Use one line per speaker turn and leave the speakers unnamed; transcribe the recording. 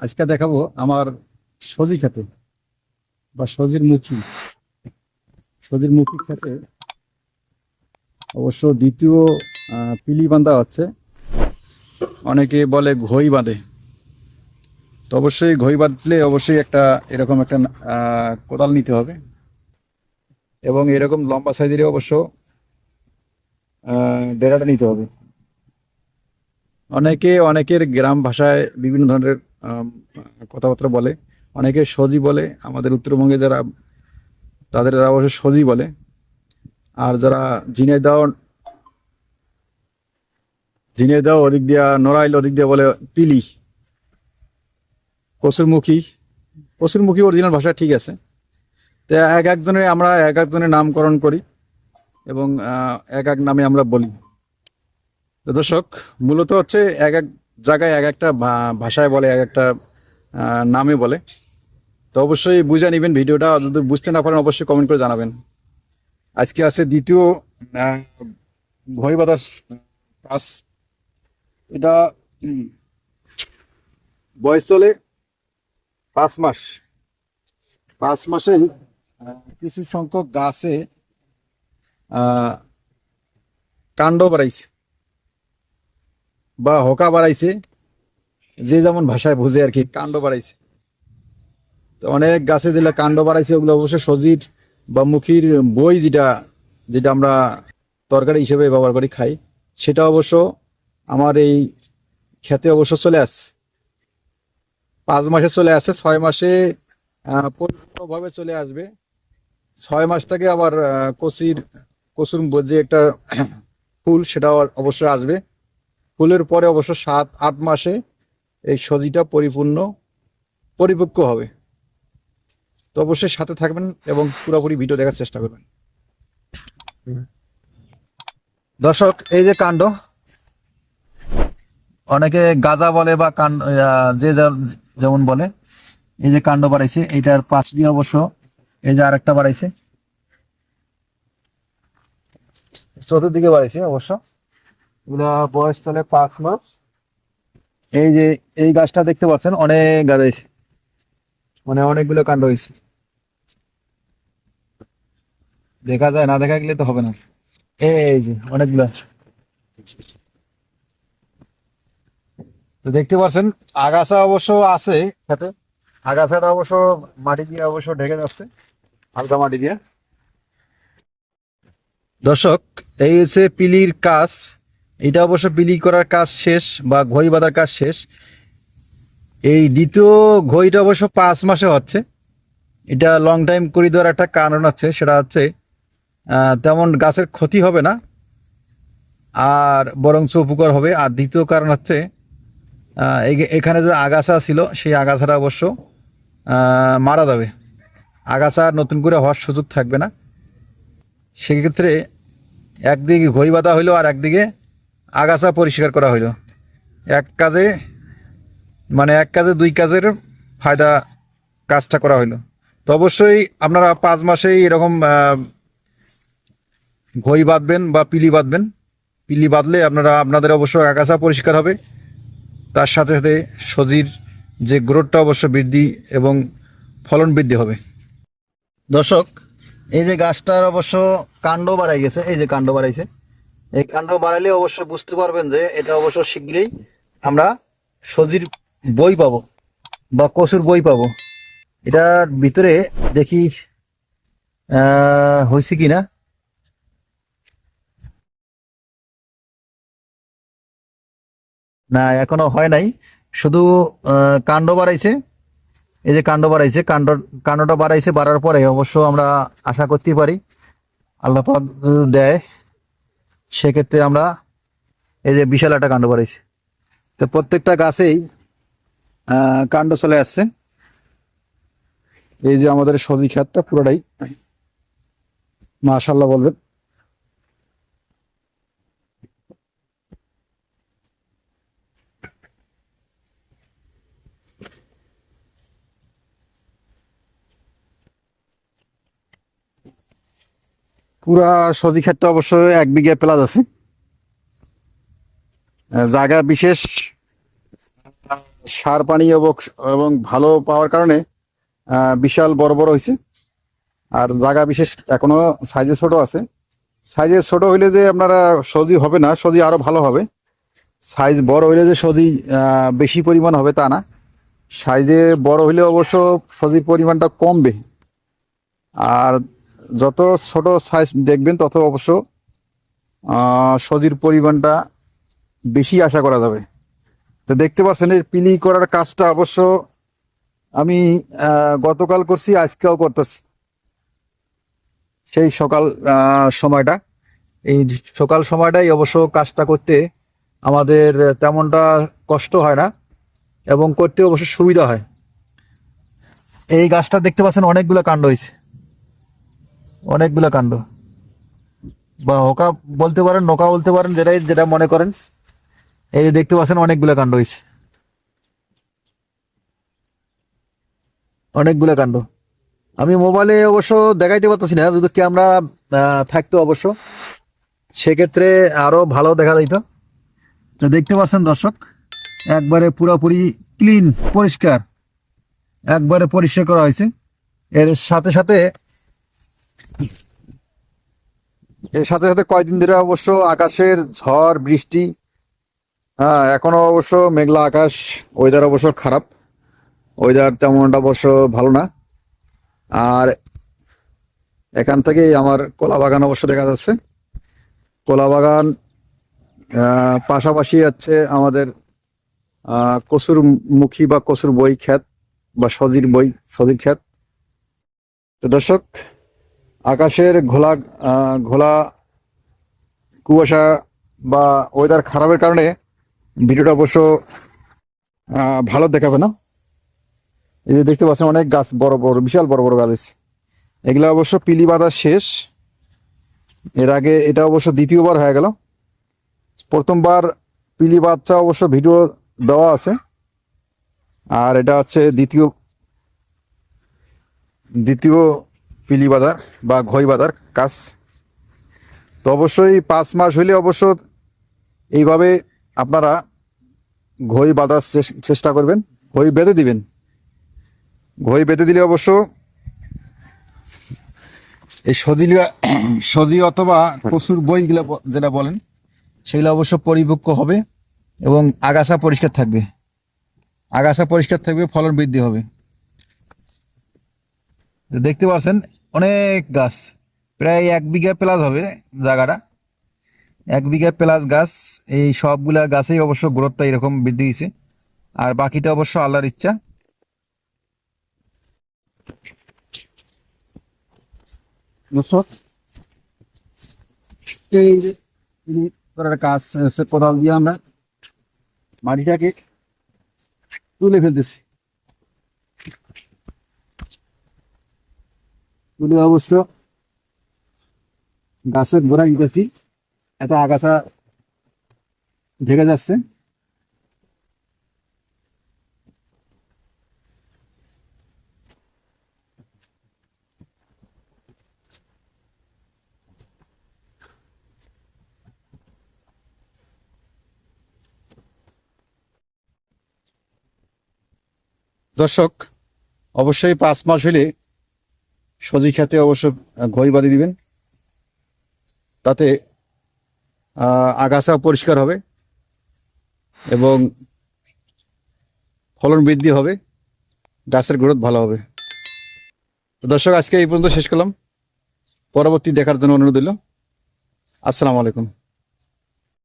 আজকে দেখাবো আমার সজি খেতে, বা সজির মুখী। সজির মুখী খেতে অবশ্য দ্বিতীয় পিলি বাঁধা হচ্ছে। অনেকে বলে ঘই বাঁধে। তো অবশ্যই ঘই বাঁধলে অবশ্যই একটা এরকম একটা কোদাল নিতে হবে। এবং এরকম লম্বা সাইজেরই অবশ্য ডেরাটা নিতে হবে। অনেকে, অনেকের গ্রাম ভাষায় বিভিন্ন ধরনের কথাবার্তা বলে। অনেকে সজি বলে, আমাদের উত্তরবঙ্গে যারা, তাদের অবশ্য সজি বলে। আর যারা ঝিনাইদহ ঝিনাইদহ ওদিক দিয়া, নড়াইল ওদিক দিয়া বলে পিলি। কসুরমুখী। কসুরমুখী অরিজিনাল ভাষা ঠিক আছে। তো এক একজনের, আমরা এক একজনের নামকরণ করি এবং এক এক নামে আমরা বলি। তো দর্শক, মূলত হচ্ছে এক এক জায়গায় এক একটা ভাষায় বলে, এক একটা নামে বলে। তো অবশ্যই বুঝে নেবেন ভিডিওটা। যদি বুঝতে না পারেন, অবশ্যই কমেন্ট করে জানাবেন। আজকে আছে দ্বিতীয় ভয় বাতাস কাজ এটা বয়স চলে পাঁচ মাস। পাঁচ মাসে কিছু সংখ্যক গাছে কাণ্ড বাড়াইছে। বা হকা বাড়াইছে, যে যেমন ভাষায় বুঝে আর কি, কাণ্ড বাড়াইছে। তো অনেক গাছে যেগুলো কাণ্ড বাড়াইছে, ওগুলো অবশ্যই সজির বা মুখির বই যেটা যেটা আমরা তরকারি হিসেবে ব্যবহার করি, খাই। সেটা অবশ্য আমার এই খেতে অবশ্য চলে আসছে। পাঁচ মাসে চলে আসছে, ছয় মাসে পরিপূর্ণভাবে চলে আসবে। ছয় মাস থেকে আবার কচির, কচুর যে একটা ফুল সেটা অবশ্যই আসবে। ফুলের পরে অবশ্য সাত, আট মাসে এই সজিটা পরিপূর্ণ, পরিপক্ক হবে। তো অবশ্যই সাথে থাকবেন এবং পুরোপুরি ভিডিও দেখার চেষ্টা করবেন। দর্শক, এই যে কাণ্ড, অনেকে গাজা বলে বা কাণ্ড যে যেমন বলে, এই যে কাণ্ড বাড়াইছে এটার পাশ দিয়ে অবশ্য এই যে আরেকটা বাড়াইছে। চতুর্দিকে বাড়াইছে অবশ্য। এগুলা বয়স চলে পাঁচ মাস। এই যে, এই গাছটা দেখতে পাচ্ছেন, অনেক গাছ মানে অনেকগুলো কাণ্ড হয়েছে। দেখা যায়, না দেখা গেলে তো হবে না। এই যে, অনেকগুলো। তো দেখতে পাচ্ছেন, আগাছা অবশ্য আছে খেতে। আগাছাটা অবশ্য মাটি দিয়ে অবশ্য ঢেকে যাচ্ছে, হালকা মাটি দিয়ে। দর্শক, এই হচ্ছে পিলির কাজ। এটা অবশ্য পিলি করার কাজ শেষ বা ঘই বাঁধার কাজ শেষ। এই দ্বিতীয় ঘইটা অবশ্য পাঁচ মাসে হচ্ছে। এটা লং টাইম করে দেওয়ার একটা কারণ আছে, সেটা হচ্ছে তেমন গাছের ক্ষতি হবে না, আর বরঞ্চ উপকার হবে। আর দ্বিতীয় কারণ হচ্ছে এখানে যে আগাছা ছিল, সেই আগাছাটা অবশ্য মারা যাবে। আগাছা নতুন করে হওয়ার সুযোগ থাকবে না। সেক্ষেত্রে একদিকে ঘই বাঁধা হইল আর একদিকে আগাছা পরিষ্কার করা হইল। এক কাজে মানে এক কাজে দুই কাজের ফায়দা কাজটা করা হইল। তো অবশ্যই আপনারা পাঁচ মাসেই এরকম ঘই বাঁধবেন বা পিলি বাঁধবেন। পিলি বাঁধলে আপনারা, আপনাদের অবশ্য আগাছা পরিষ্কার হবে। তার সাথে সাথে সজির যে গ্রোথটা অবশ্য বৃদ্ধি এবং ফলন বৃদ্ধি হবে। দর্শক, এই যে গাছটার অবশ্য কাণ্ড বাড়াই গেছে, এই যে কাণ্ড বাড়াইছে। এই কাণ্ড বাড়াইলে অবশ্য বুঝতে পারবেন যে এটা অবশ্য শীঘ্রই আমরা সজির বই পাবো বা কচুর বই পাবো। এটার ভিতরে দেখি হয়েছে কি না না এখনও হয় নাই। শুধু কাণ্ড বাড়াইছে। এই যে কাণ্ড বাড়াইছে, কাণ্ড, কাণ্ডটা বাড়াইছে, বাড়ার পরে অবশ্য আমরা আশা করতে পারি। আল্লাহ দেয়। সেক্ষেত্রে আমরা এই যে বিশাল একটা কাণ্ড বাড়াইছি। তো প্রত্যেকটা গাছেই কাণ্ড চলে আসছে। এই যে আমাদের সজি খাতটা পুরোটাই মাশাল্লাহ বলবেন। পুরা সজি ক্ষেতটা অবশ্য এক বিঘা প্লাস আছে। জায়গা বিশেষ সার পানি এবং ভালো পাওয়ার কারণে বিশাল বড় বড় হয়েছে। আর জায়গা বিশেষ এখনও সাইজে ছোট আছে। সাইজে ছোট হইলে যে আপনারা সজি হবে না সজি আরও ভালো হবে। সাইজ বড় হইলে যে সজি বেশি পরিমাণ হবে তা না। সাইজে বড় হইলে অবশ্য সজির পরিমাণটা কমবে। আর যত ছোট সাইজ দেখবেন, তত অবশ্য সজির পরিমাণটা বেশি আশা করা যাবে। তো দেখতে পাচ্ছেন এর পিলি করার কাজটা অবশ্য আমি গতকাল করছি, আজকেও করতেছি। সেই সকাল সময়টা। এই সকাল সময়টাই অবশ্য কাজটা করতে আমাদের তেমনটা কষ্ট হয় না এবং করতে অবশ্য সুবিধা হয়। এই গাছটা দেখতে পাচ্ছেন, অনেকগুলো কাণ্ড হয়েছে। অনেকগুলো কাণ্ড। বা হোকা বলতে পারেন, নোকা বলতে পারেন, যেটাই, যেটা মনে করেন, এই যে দেখতে পাচ্ছেন অনেকগুলো কাণ্ড হয়েছে অনেকগুলো কাণ্ড। আমি মোবাইলে অবশ্য দেখাইতে পারতেছি না, যদি ক্যামেরা থাকতো অবশ্য। সেক্ষেত্রে আরও ভালো দেখা যাইতো। তো দেখতে পাচ্ছেন দর্শক, একবারে পুরোপুরি ক্লিন, পরিষ্কার, একবারে পরিষ্কার করা হয়েছে এর সাথে সাথে এর সাথে সাথে কয়দিন ধরে অবশ্য আকাশের ঝড়, বৃষ্টি হ্যাঁ এখনও অবশ্য মেঘলা আকাশ ওয়েদার অবশ্য খারাপ। ওয়েদার তেমনটা অবশ্য ভালো না। আর এখান থেকেই আমার কলা বাগান অবশ্য দেখা যাচ্ছে। কলা বাগান পাশাপাশি আছে আমাদের কচুর মুখী বা কচুর বই খ্যাত বা সজির বই, সজির খ্যাত তো দর্শক আকাশের ঘোলা ঘোলা কুয়াশা বা ওয়েদার খারাপের কারণে ভিডিওটা অবশ্য ভালো দেখাবে না। এই যে দেখতে পাচ্ছেন অনেক গাছ, বড় বড়, বিশাল বড় বড় গাছ এগুলো অবশ্য পিলি বাঁধা শেষ। এর আগে এটা অবশ্য দ্বিতীয়বার হয়ে গেল। প্রথমবার পিলি বাচ্চা অবশ্য ভিডিও দেওয়া আছে। আর এটা হচ্ছে দ্বিতীয় দ্বিতীয় পিলি বাঁধার বা ঘই বাঁধার কাজ। তো অবশ্যই পাঁচ মাস হইলে অবশ্য এইভাবে আপনারা ঘই বাঁধার চেষ্টা করবেন, ঘই বেঁধে দিবেন। ঘই বেঁধে দিলে অবশ্য এই সজিল, সজি অথবা কচুর বইগুলো যেটা বলেন, সেগুলো অবশ্য পরিপক্ক হবে এবং আগাছা পরিষ্কার থাকবে। আগাছা পরিষ্কার থাকবে, ফলন বৃদ্ধি হবে। দেখতে পাচ্ছেন অনেক গাছ। প্রায় এক বিঘা প্লাস হবে জায়গাটা। এক বিঘা প্লাস গাছ, এই সবগুলা গাছেই অবশ্য গ্রোথটা এরকম বৃদ্ধি হয়েছে আর বাকিটা অবশ্য আল্লাহর ইচ্ছা। কাজ কোদাল দিয়ে আমরা মাটিটাকে তুলে ফেলতেছি। তুলে অবশ্য গাছের গোড়া দিতেছি এত আগাছা ঢেকে যাচ্ছে। দর্শক অবশ্যই পাঁচ মাস হলে সজি খেতে অবশ্য ঘই বাঁধি দিবেন। তাতে আগাছা পরিষ্কার হবে এবং ফলন বৃদ্ধি হবে, গাছের গ্রোথ ভালো হবে। দর্শক, আজকে এই পর্যন্ত শেষ করলাম। পরবর্তী দেখার জন্য অনুরোধ দিল আসসালামু আলাইকুম।